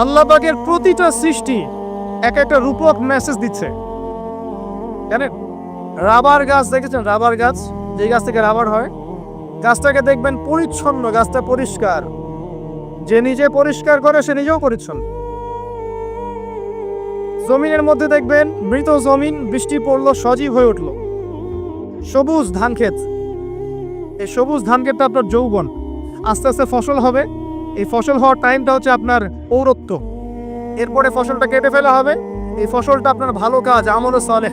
আল্লাহ পাকের প্রতিটা সৃষ্টি এক একটা রূপক মেসেজ দিচ্ছে। জানেন? রাবার গাছ, দেখেছেন রাবার গাছ? যে গাছ থেকে রাবার হয়, গাছটাকে দেখবেন পরিচ্ছন্ন, গাছটা পরিষ্কার। যে নিজে পরিষ্কার করে, সে নিজেও পরিচ্ছন্ন। জমিনের মধ্যে দেখবেন মৃত জমিন, বৃষ্টি পড়ল, সজীব হয়ে উঠল। সবুজ ধান ক্ষেত এই সবুজ ধান ক্ষেতটা আপনার যৌবন। আস্তে আস্তে ফসল হবে। এই ফসল হওয়ার টাইমটা হচ্ছে আপনার পৌরত্ব। এরপরে ফসলটা কেটে ফেলা হবে। এই ফসলটা আপনার ভালো কাজ, আমল সলে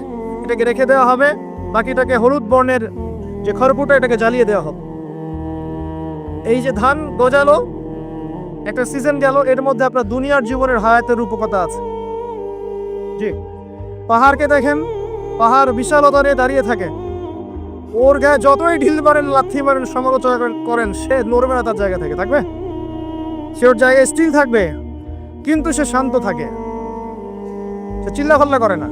এটাকে রেখে দেওয়া হবে। বাকিটাকে হলুদ বর্ণের যে খড়কুটা এটাকে জ্বালিয়ে দেওয়া হবে। এই যে ধান গজালো, একটা সিজন গেল, এর মধ্যে আপনার দুনিয়ার জীবনের হায়াতের রূপকতা আছে। জি। পাহাড়কে দেখেন, পাহাড় বিশালতা নিয়ে দাঁড়িয়ে থাকে। ওর গায়ে যতই ঢিল মারেন, লাথি মারেন, সমালোচনা করেন- সে নড়বে না তার জায়গা থেকে। থাকবে? সে ওর জায়গায় স্টিল থাকবে, কিন্তু সে শান্ত থাকে। সে চিল্লাফাল্লা করে না।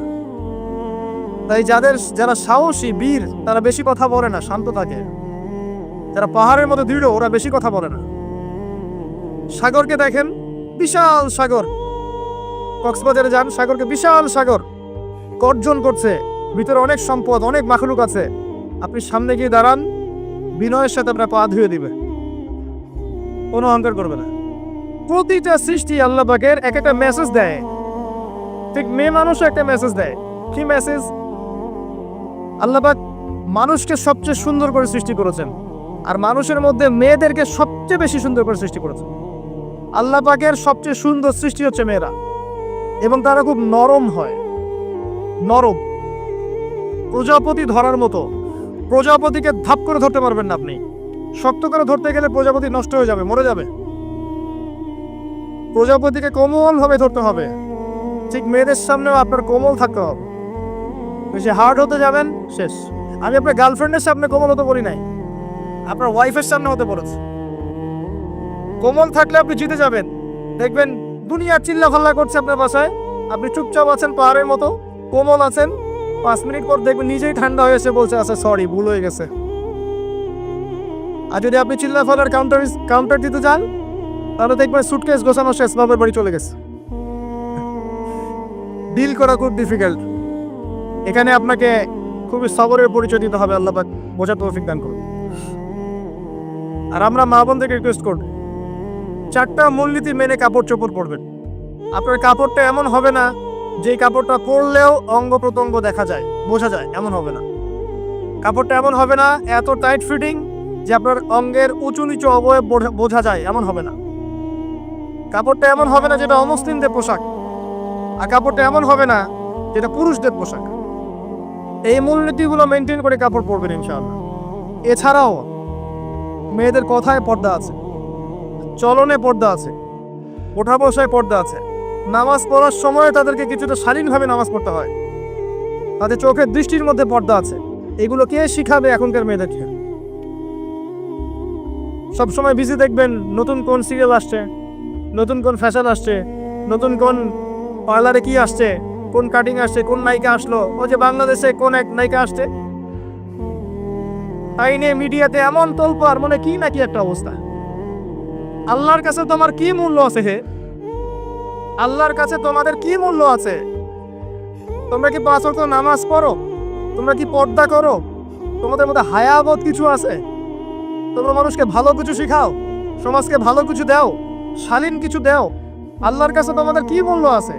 তাই যাদের, যারা সাহসী, বীর, তারা বেশি কথা বলে না, শান্ত থাকে। যারা পাহাড়ের মতো দৃঢ়, ওরা বেশি কথা বলে না। সাগরকে দেখেন, বিশাল সাগর। কক্সবাজারে যান, সাগরকে বিশাল সাগর। গর্জন করছে, ভিতরে অনেক সম্পদ, অনেক মাখলুক আছে। আপনি সামনে গিয়ে দাঁড়ান, বিনয়ের সাথে আপনার পা ধুয়ে দিবে। কোনো অহংকার করবে না। প্রতিটা সৃষ্টি আল্লাহ পাকের এক একটা মেসেজ দেয়। ঠিক মেয়ে মানুষও একটা মেসেজ দেয়। কি মেসেজ আল্লাহ পাক মানুষকে সবচেয়ে সুন্দর করে সৃষ্টি করেছেন। আর মানুষের মধ্যে মেয়েদেরকে সবচেয়ে বেশি সুন্দর করে সৃষ্টি করেছেন। আল্লাহ পাকের সবচেয়ে সুন্দর সৃষ্টি হচ্ছে মেয়েরা। এবং তারা খুব নরম হয়। নরম। প্রজাপতি ধরার মতো। প্রজাপতিকে ধাপ করে ধরতে পারবেন না আপনি। শক্ত করে ধরতে গেলে প্রজাপতি নষ্ট হয়ে যাবে, মরে যাবে। প্রজাপতিকে কোমল ভাবে ধরতে হবে। ঠিক মেয়েদের সামনেও আপনার কোমল থাকতে হবে। বেশি হার্ড হতে যাবেন, শেষ। আমি আপনার গার্লফ্রেন্ডের সামনে কোমল হতে বলি নাই। আপনার ওয়াইফের সামনে হতে পড়েছে কোমল থাকলে আপনি জিতে যাবেন। দেখবেন দুনিয়া চিল্লা ফাল্লা করছে আপনার বাসায়। আপনি চুপচাপ আছেন পাহাড়ের মতো, কোমল আছেন। পাঁচ মিনিট পর দেখবেন নিজেই ঠান্ডা হয়েছে বলছে আচ্ছা সরি ভুল হয়ে গেছে। আর যদি আপনি চিল্লা ফালার কাউন্টার কাউন্টার দিতে যান তাহলে দেখবেন সুটকেস গোছানো শেষ বাবার বাড়ি চলে গেছে। ডিল করা খুব ডিফিকাল্ট এখানে আপনাকে খুবই সবরের পরিচয় দিতে হবে, আল্লাহ বোঝা দান করুন। আর আমরা মা বোনদেরকে রিকোয়েস্ট করব, চারটা মূলনীতি মেনে কাপড় চোপড় পরবেন। আপনার কাপড়টা এমন হবে না যে কাপড়টা পরলেও অঙ্গ প্রত্যঙ্গ দেখা যায়, বোঝা যায়, এমন হবে না। কাপড়টা এমন হবে না, এত টাইট ফিটিং যে আপনার অঙ্গের উঁচু নিচু অবয়ব বোঝা যায়, এমন হবে না। কাপড়টা এমন হবে না যেটা অমুসলিমদের পোশাক, আর কাপড়টা এমন হবে না যেটা পুরুষদের পোশাক। এই মূলনীতিগুলো মেনটেন করে কাপড় পরবেন ইনশাআল্লাহ। এছাড়াও মেয়েদের কথায় পর্দা আছে, চলনে পর্দা আছে ওঠা বসায় পর্দা আছে। নামাজ পড়ার সময় তাদেরকে কিছুটা শালীনভাবে নামাজ পড়তে হয়। তাদের চোখের দৃষ্টির মধ্যে পর্দা আছে। এগুলো কে শিখাবে এখনকার মেয়েদেরকে সবসময় বিজি দেখবেন নতুন কোন সিরিয়াল আসছে। নতুন কোন ফ্যাশন আসছে? নতুন কোন পার্লারে কি আসছে? কোন কাটিং আসছে? কোন নায়িকা আসলো? ও যে বাংলাদেশে কোন এক নায়িকা আসছে? তাই নিয়ে মিডিয়াতে এমন তোলপার মনে কি নাকি একটা অবস্থা? আল্লাহর কাছে তোমার কি মূল্য আছে হে? আল্লাহর কাছে তোমাদের কি মূল্য আছে? তোমরা কি পাঁচ ওয়াক্ত নামাজ পড়ো? তোমরা কি পর্দা করো? তোমাদের মধ্যে হায়াবোধ কিছু আছে? তোমরা মানুষকে ভালো কিছু শিখাও? সমাজকে ভালো কিছু দাও? শালীন কিছু দাও। আল্লাহর কাছে তোমাদের কি মূল্য আছে?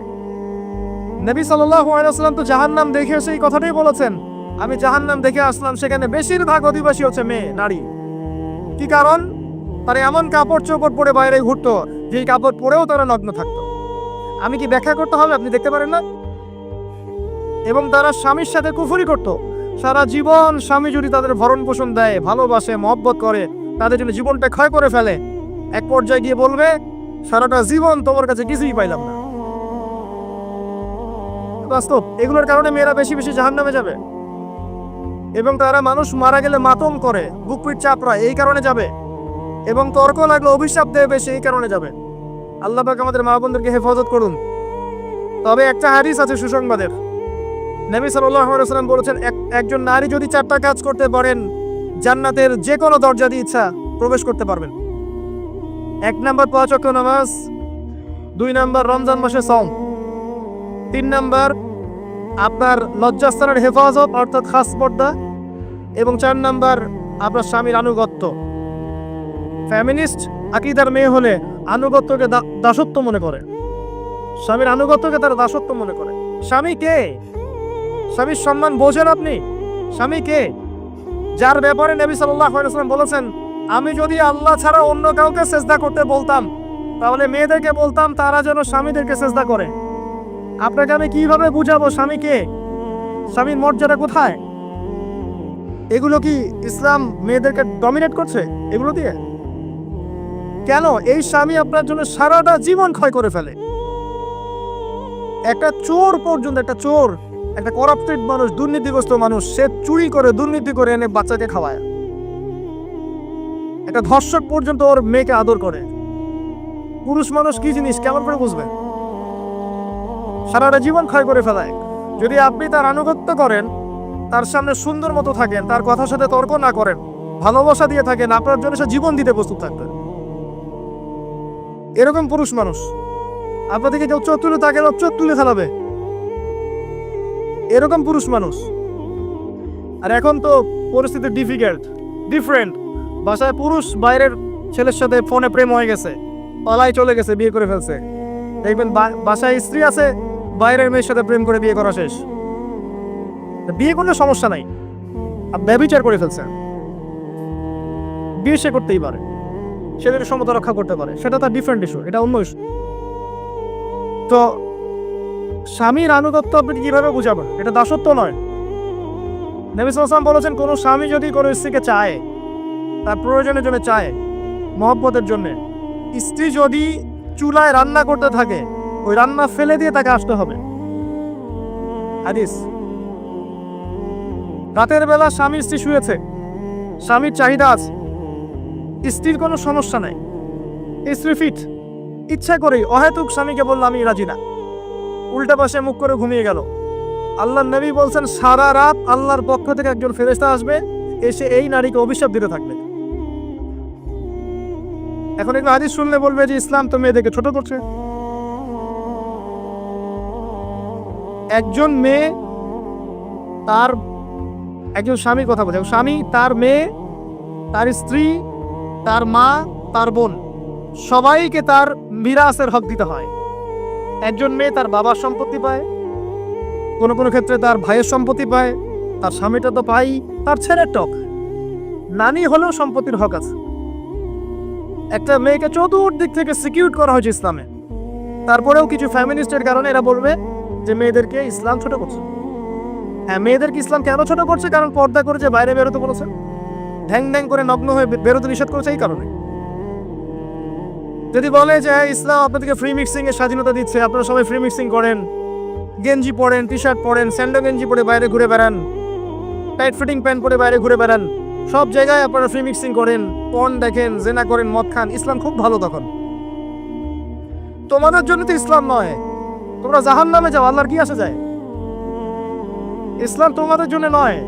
নবী ওয়াসাল্লাম তো জাহান্নাম দেখে এসে এই কথাটাই বলেছেন, আমি জাহান্নাম দেখে আসলাম, সেখানে বেশিরভাগ অধিবাসী হচ্ছে মেয়ে, নারী। কি কারণ? তারা এমন কাপড় চোপড় পরে বাইরে ঘুরতো, যেই কাপড় পরেও তারা নগ্ন থাকতো। আমি কি ব্যাখ্যা করতে হবে? আপনি দেখতে পারেন না? এবং তারা স্বামীর সাথে কুফুরি করত। সারা জীবন স্বামী যদি তাদের ভরণ পোষণ দেয়, ভালোবাসে, মহব্বত করে, তাদের জন্য জীবনটা ক্ষয় করে ফেলে। এক পর্যায়ে গিয়ে বলবে, সারাটা জীবন তোমার কাছে কিছুই পাইলাম না। বাস্তব, এগুলোর কারণে মেয়েরা বেশি বেশি জাহান নামে যাবে। এবং তারা মানুষ মারা গেলে মাতম করে বুক পিঠ চাপড়ায় এই কারণে যাবে। এবং তর্ক লাগলে অভিশাপ দেবে বেশি এই কারণে যাবে। আল্লাহ পাক আমাদের মা বোনদেরকে হেফাজত করুন। তবে একটা হাদিস আছে সুসংবাদের। নবী ওয়াসাল্লাম বলেছেন, এক- একজন নারী যদি চারটা কাজ করতে পারেন, জান্নাতের যে কোনো দরজা দিয়ে ইচ্ছা প্রবেশ করতে পারবেন। এক নাম্বার পাঁচ ওয়াক্ত নামাজ, দুই নাম্বার রমজান মাসে সম তিন নাম্বার আপনার লজ্জাস্থানের হেফাজত, অর্থাৎ খাস পর্দা, এবং চার নাম্বার আপনার স্বামীর আনুগত্য। ফ্যামিনিস্ট আকিদার মেয়ে হলে আনুগত্যকে দাসত্ব মনে করে। স্বামীর আনুগত্যকে তারা দাসত্ব মনে করে। স্বামী কে? স্বামীর সম্মান বোঝেন আপনি। স্বামী কে? যার ব্যাপারে নবী সাল্লাহ বলেছেন আমি যদি আল্লাহ ছাড়া অন্য কাউকে চেষ্টা করতে বলতাম, তাহলে মেয়েদেরকে বলতাম তারা যেন স্বামীদেরকে চেষ্টা করে। আপনাকে আমি কীভাবে বুঝাবো স্বামীকে? স্বামীর মর্যাদা কোথায়? এগুলো কি ইসলাম মেয়েদেরকে ডমিনেট করছে? এগুলো দিয়ে? কেন এই স্বামী আপনার জন্য সারাটা জীবন ক্ষয় করে ফেলে? একটা চোর পর্যন্ত, একটা চোর, একটা করাপ্টেড মানুষ, দুর্নীতিগ্রস্ত মানুষ, সে চুরি করে, দুর্নীতি করে এনে বাচ্চাকে খাওয়ায়। একটা ধর্ষক পর্যন্ত ওর মেয়েকে আদর করে। পুরুষ মানুষ কি জিনিস? কেমন করে বুঝবে? সারাটা জীবন ক্ষয় করে ফেলায়। যদি আপনি তার আনুগত্য করেন, তার সামনে সুন্দর মতো থাকেন, তার কথার সাথে তর্ক না করেন, ভালোবাসা দিয়ে থাকেন, আপনার জন্য সে জীবন দিতে প্রস্তুত থাকবে। এরকম পুরুষ মানুষ। আপনাদেরকে কেউ চোখ তুলে তাকে চোখ তুলে ফেলাবে। এরকম পুরুষ মানুষ। আর এখন তো পরিস্থিতি ডিফিকাল্ট ডিফারেন্ট বাসায় পুরুষ বাইরের ছেলের সাথে ফোনে প্রেম হয়ে গেছে। পালাই চলে গেছে, বিয়ে করে ফেলছে। দেখবেন বাসায় স্ত্রী আছে, বাইরের মেয়ের সাথে প্রেম করে বিয়ে করা শেষ। বিয়ে করলে সমস্যা নাই। আর করে ফেলছে। বিয়ে সে করতেই পারে। সেদের সমতা রক্ষা করতে পারে, সেটা তার ডিফারেন্ট ইস্যু এটা অন্য ইস্যু তো স্বামীর আনুগত্য আপনি কীভাবে বুঝাবেন? এটা দাসত্ব নয়। নবী সালাম বলেছেন, কোনো স্বামী যদি কোনো স্ত্রীকে চায় তার প্রয়োজনের জন্য চায়, মহব্বতের জন্য। স্ত্রী যদি চুলায় রান্না করতে থাকে, ওই রান্না ফেলে দিয়ে তাকে আসতে হবে। হাদিস। রাতের বেলা স্বামী স্ত্রী শুয়েছে। স্বামীর চাহিদা আছে। স্ত্রীর কোনো সমস্যা নাই। স্ত্রী ফিট ইচ্ছা করেই অহেতুক স্বামীকে বলল, আমি রাজি না। উল্টা পাশে মুখ করে ঘুমিয়ে গেল। আল্লাহ নবী বলছেন, সারা রাত আল্লাহর পক্ষ থেকে একজন ফেরেস্তা আসবে, এসে এই নারীকে অভিশাপ দিতে থাকবে। এখন একটু হাদিস শুনলে বলবে যে ইসলাম তো মেয়েদেরকে ছোট করছে। একজন মেয়ে তার, একজন স্বামীর কথা বলছে। স্বামী, তার মেয়ে, তার স্ত্রী, তার মা, তার বোন, সবাইকে তার মিরাসের হক দিতে হয়। একজন মেয়ে তার বাবার সম্পত্তি পায়, কোনো কোনো ক্ষেত্রে তার ভাইয়ের সম্পত্তি পায়, তার স্বামীটা তো পাই, তার ছেলের টক। নানি হলেও সম্পত্তির হক আছে। একটা মেয়েকে চতুর্দিক থেকে সিকিউর করা হয়েছে ইসলামে। তারপরেও কিছু ফ্যামিলিস্টের কারণে এরা বলবে যে মেয়েদেরকে ইসলাম ছোট করছে। হ্যাঁ মেয়েদেরকে ইসলাম কেন ছোট করছে? কারণ পর্দা করে যে বাইরে বেরোতে বলেছে। ঢ্যাং ঢ্যাং করে নগ্ন হয়ে বেরোতে নিষেধ করেছে এই কারণে। যদি বলে যে হ্যাঁ, ইসলাম আপনাদেরকে ফ্রি মিক্সিং এর স্বাধীনতা দিচ্ছে আপনারা সবাই ফ্রি মিক্সিং করেন। গেঞ্জি পরেন টি শার্ট পরেন স্যান্ডো গেঞ্জি পরে বাইরে ঘুরে বেড়ান টাইট ফিটিং প্যান্ট পরে বাইরে ঘুরে বেড়ান। সব জায়গায় আপনারা ফ্রি মিক্সিং করেন পন দেখেন, জেনা করেন, মদ খান, ইসলাম খুব ভালো তখন। তোমাদের জন্য তো ইসলাম নয়, তোমরা জাহান নামে যাও, আল্লাহর কি আসে যায়? ইসলাম তোমাদের জন্য নয়,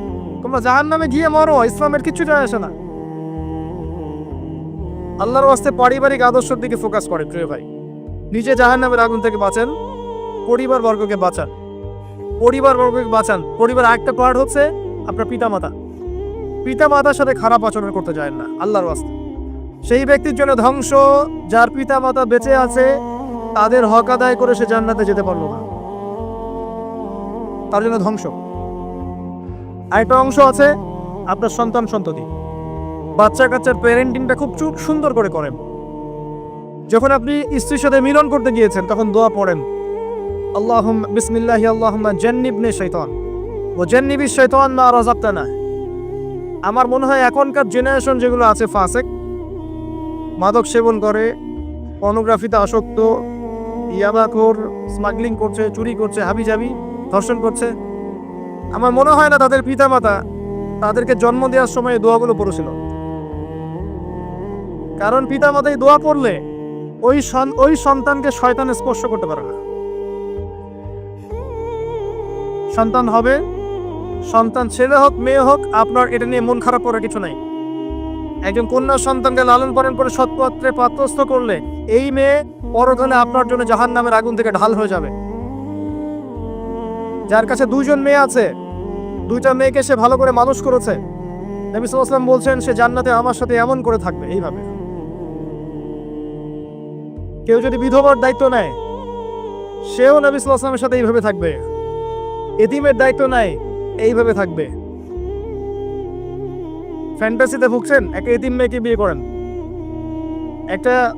তোমরা জাহান নামে গিয়ে মরো, ইসলামের কিছু যায় আসে না। আল্লাহর ওয়াস্তে পারিবারিক আদর্শের দিকে ফোকাস করে প্রিয় ভাই। নিজে জাহান নামের আগুন থেকে বাঁচেন পরিবার বর্গকে বাঁচান। পরিবার বর্গকে বাঁচান পরিবার একটা পার্ট হচ্ছে আপনার পিতামাতা। পিতামাতার সাথে খারাপ আচরণ করতে যায় না, আল্লাহর ওয়াস্তে। সেই ব্যক্তির জন্য ধ্বংস, যার পিতামাতা বেঁচে আছে, তাদের হক আদায় করে সে জান্নাতে যেতে পারল না। তার জন্য ধ্বংস। আরেকটা অংশ আছে, আপনার সন্তান সন্ততি। বাচ্চা কাচ্চার প্যারেন্টিংটা খুব সুন্দর করে করেন। যখন আপনি স্ত্রীর সাথে মিলন করতে গিয়েছেন, তখন দোয়া পড়েন আল্লাহ বিসমিল্লাহি আল্লাহুম্মা জান্নিবনে শৈতান ও জান্নিবি শৈতান মা রাযাকতানা। আমার মনে হয় এখনকার জেনারেশন যেগুলো আছে ফাসেক, মাদক সেবন করে পর্নোগ্রাফিতে আসক্ত, ইয়াবাখোর স্মাগলিং করছে, চুরি করছে, হাবিজাবি, ধর্ষণ করছে। আমার মনে হয় না তাদের পিতামাতা তাদেরকে জন্ম দেওয়ার সময় দোয়াগুলো পড়েছিল। কারণ পিতামাতা এই দোয়া পড়লে ওই ওই সন্তানকে শয়তান স্পর্শ করতে পারে না। সন্তান হবে সন্তান ছেলে হোক, মেয়ে হোক, আপনার এটা নিয়ে মন খারাপ করার কিছু নাই। একজন কন্যা সন্তানকে লালন পালন করে সৎপাত্রে পাত্রস্থ করলে এই মেয়ে পরকালে আপনার জন্য জাহান নামের আগুন থেকে ঢাল হয়ে যাবে। যার কাছে দুজন মেয়ে আছে, দুইটা মেয়েকে সে ভালো করে মানুষ করেছে। নবী বলছেন, সে জান্নাতে আমার সাথে এমন করে থাকবে। এইভাবে। কেউ যদি বিধবার দায়িত্ব নেয়, সেও নবী সাল্লামের সাথে এইভাবে থাকবে। এতিমের দায়িত্ব নেয় এইভাবে থাকবে। ফ্যান্টাসিতে ভুগছেন? একটা এতিম মেয়েকে বিয়ে করেন। একটা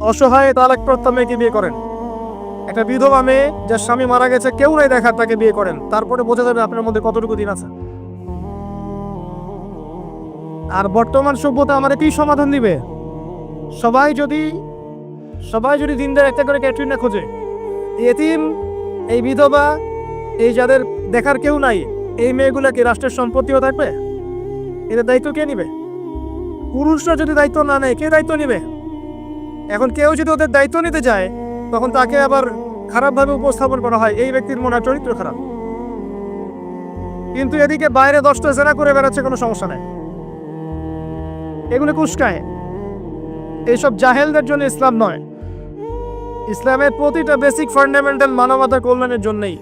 অসহায় তালাকপ্রাপ্ত মেয়েকে বিয়ে করেন। একটা বিধবা মেয়ে যার স্বামী মারা গেছে, কেউ নাই দেখার তাকে বিয়ে করেন। তারপরে বোঝা যাবে আপনার মধ্যে কতটুকু দিন আছে। আর বর্তমান সভ্যতা আমাদের কি সমাধান দিবে। সবাই যদি সবাই যদি দিনদার একটা করে ক্যাটরিনা খোঁজে। এতিম, এই বিধবা, এই যাদের দেখার কেউ নাই এই মেয়েগুলা কি রাষ্ট্রের সম্পত্তিও থাকবে? এদের দায়িত্ব কে নিবে? পুরুষরা যদি দায়িত্ব না নেয়, কে দায়িত্ব নিবে? এখন কেউ যদি ওদের দায়িত্ব নিতে যায় তখন তাকে আবার খারাপভাবে উপস্থাপন করা হয়। এই ব্যক্তির মনে চরিত্র খারাপ। কিন্তু এদিকে বাইরে দশটা জেনা করে বেড়াচ্ছে, কোনো সমস্যা নেই। এগুলো কুস্কায়। এইসব জাহেলদের জন্য ইসলাম নয়। ইসলামের প্রতিটা বেসিক ফান্ডামেন্টাল মানবতা কল্যাণের জন্যই।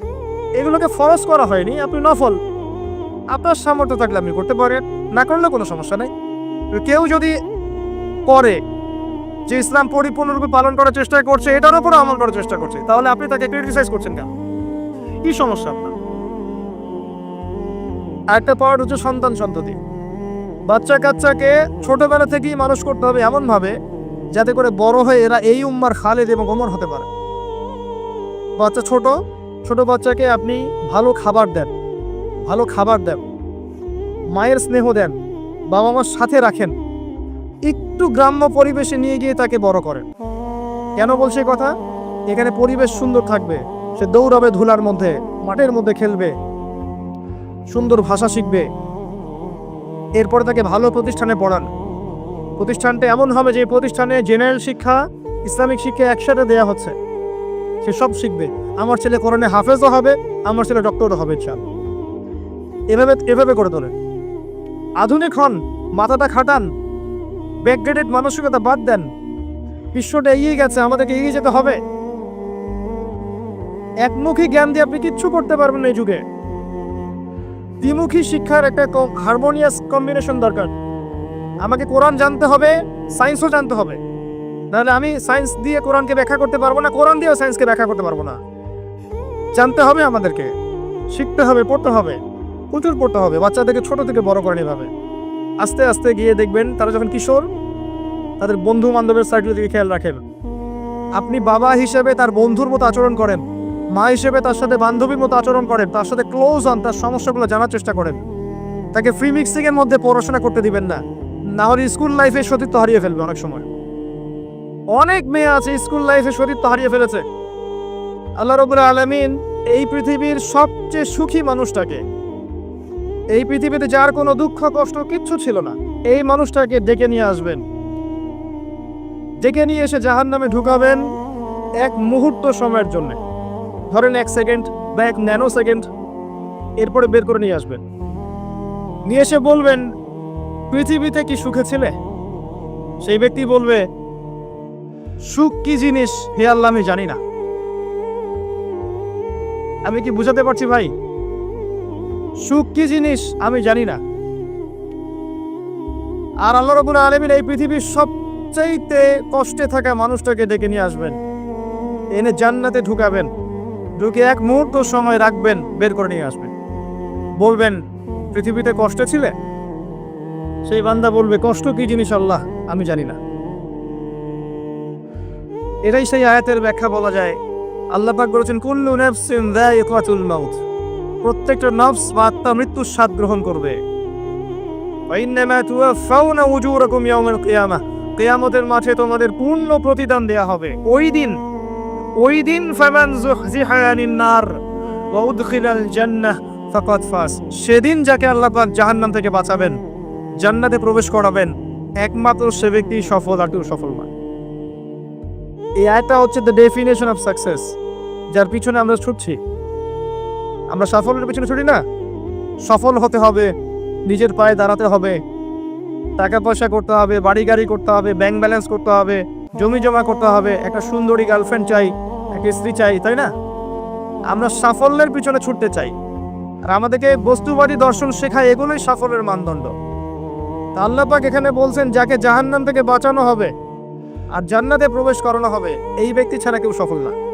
এগুলোকে ফরজ করা হয়নি, আপনি নফল। আপনার সামর্থ্য থাকলে আপনি করতে পারেন, না করলে কোনো সমস্যা নেই। কেউ যদি করে যে ইসলাম পরিপূর্ণরূপে পালন করার চেষ্টা করছে, এটার উপরে আমল করার চেষ্টা করছে, তাহলে আপনি তাকে ক্রিটিসাইজ করছেন কেন? কি সমস্যা আপনার? আরেকটা পাওয়ার হচ্ছে সন্তান সন্ততি। বাচ্চা কাচ্চাকে ছোটবেলা থেকেই মানুষ করতে হবে এমনভাবে, যাতে করে বড় হয়ে এরা এই উম্মার খালেদ এবং ওমর হতে পারে। বাচ্চা ছোট ছোট বাচ্চাকে আপনি ভালো খাবার দেন, ভালো খাবার দেন, মায়ের স্নেহ দেন বাবা মার সাথে রাখেন, একটু গ্রাম্য পরিবেশে নিয়ে গিয়ে তাকে বড় করেন। কেন বলছে কথা? এখানে পরিবেশ সুন্দর থাকবে, সে দৌড়াবে ধুলার মধ্যে, মাঠের মধ্যে খেলবে, সুন্দর ভাষা শিখবে। এরপরে তাকে ভালো প্রতিষ্ঠানে পড়ান। প্রতিষ্ঠানটা এমন হবে যে প্রতিষ্ঠানে জেনারেল শিক্ষা, ইসলামিক শিক্ষা একসাথে দেয়া হচ্ছে। সে সব শিখবে। আমার ছেলে কোরআনে হাফেজও হবে, আমার ছেলে ডক্টরও হবে চাল এভাবে এভাবে করে তোলে আধুনিক হন, মাথাটা খাটান ব্যাকগ্রেডেড মানসিকতা বাদ দেন। বিশ্বটা এগিয়ে গেছে, আমাদেরকে এগিয়ে যেতে হবে। একমুখী জ্ঞান দিয়ে আপনি কিচ্ছু করতে পারবেন না এই যুগে। দ্বিমুখী শিক্ষার একটা হারমোনিয়াস কম্বিনেশন দরকার। আমাকে কোরআন জানতে হবে সায়েন্সও জানতে হবে। নাহলে আমি সায়েন্স দিয়ে কোরআনকে ব্যাখ্যা করতে পারব না, কোরআন দিয়েও সায়েন্সকে ব্যাখ্যা করতে পারব না। জানতে হবে আমাদেরকে, শিখতে হবে, পড়তে হবে, প্রচুর পড়তে হবে বাচ্চাদেরকে ছোট থেকে বড় করেন এভাবে। আস্তে আস্তে গিয়ে দেখবেন তারা যখন কিশোর, তাদের বন্ধু বান্ধবের সাইডের দিকে খেয়াল রাখেন। আপনি বাবা হিসেবে তার বন্ধুর মতো আচরণ করেন, মা হিসেবে তার সাথে বান্ধবীর মতো আচরণ করেন, তার সাথে ক্লোজ হন, তার সমস্যাগুলো জানার চেষ্টা করেন। তাকে ফ্রি মিক্সিং এর মধ্যে পড়াশোনা করতে দিবেন না না হলে স্কুল লাইফে সতীত্ব হারিয়ে ফেলবে অনেক সময়। অনেক মেয়ে আছে স্কুল লাইফে সতীত্ব হারিয়ে ফেলেছে। আল্লাহ রবুল আলমিন এই পৃথিবীর সবচেয়ে সুখী মানুষটাকে, এই পৃথিবীতে যার কোনো দুঃখ, কষ্ট কিচ্ছু ছিল না, এই মানুষটাকে ডেকে নিয়ে আসবেন। ডেকে নিয়ে এসে জাহান নামে ঢুকাবেন এক মুহূর্ত সময়ের জন্য। ধরেন এক সেকেন্ড বা এক ন্যানো সেকেন্ড, এরপরে বের করে নিয়ে আসবেন। নিয়ে এসে বলবেন, পৃথিবীতে কি সুখে ছিলে? সেই ব্যক্তি বলবে সুখ কি জিনিস হে আল্লাহ আমি জানি না। আমি কি বুঝাতে পারছি ভাই? সুখ কি জিনিস আমি জানি না। আর আল্লাহ রবুল আলমিন এই পৃথিবীর সবচাইতে কষ্টে থাকা মানুষটাকে ডেকে নিয়ে আসবেন। এনে জান্নাতে ঢুকাবেন। ঢুকে এক মুহূর্ত সময় রাখবেন, বের করে নিয়ে আসবেন। বলবেন, পৃথিবীতে কষ্ট ছিলে? সেই বান্দা বলবে, কষ্ট কি জিনিস আল্লাহ? আমি জানি না। এটাই সেই আয়াতের ব্যাখ্যা বলা যায়। আল্লাহ পাক বলেছেন, কুল্লু নাফসিন যায়িকাতুল মাউত। প্রত্যেকটা নফস বা আত্মা মৃত্যুর স্বাদ গ্রহণ করবে। ওয়াইন্নামা তুওয়াফাউনা উজুরাকুম ইয়াউমাল কিয়ামাহ কিয়ামতের মাঠে তোমাদের পূর্ণ প্রতিদান দেয়া হবে। ওই দিন ওই দিন ফামান যুহজিহা নার ওয়া উদখিলাল জান্নাহ ফাকাদ ফাস সেদিন যাকে আল্লাহ পাক জাহান্নাম থেকে বাঁচাবেন, জান্নাতে প্রবেশ করাবেন, একমাত্র সে ব্যক্তি সফল আর কেউ সফল নয়। এই আয়টা হচ্ছে দ্য ডেফিনেশন অফ সাকসেস যার পিছনে আমরা ছুটছি। আমরা সাফল্যের পিছনে ছুটি না। সফল হতে হবে, নিজের পায়ে দাঁড়াতে হবে, টাকা পয়সা করতে হবে, বাড়ি গাড়ি করতে হবে ব্যাংক ব্যালেন্স করতে হবে, জমি জমা করতে হবে, একটা সুন্দরী গার্লফ্রেন্ড চাই, একটা স্ত্রী চাই, তাই না? আমরা সাফল্যের পিছনে ছুটতে চাই। আর আমাদেরকে বস্তুবাদী দর্শন শেখায় এগুলোই সাফল্যের মানদণ্ড। আল্লাপাক এখানে বলছেন, যাকে জাহান্নাম থেকে বাঁচানো হবে আর জান্নাতে প্রবেশ করানো হবে। এই ব্যক্তি ছাড়া কেউ সফল না।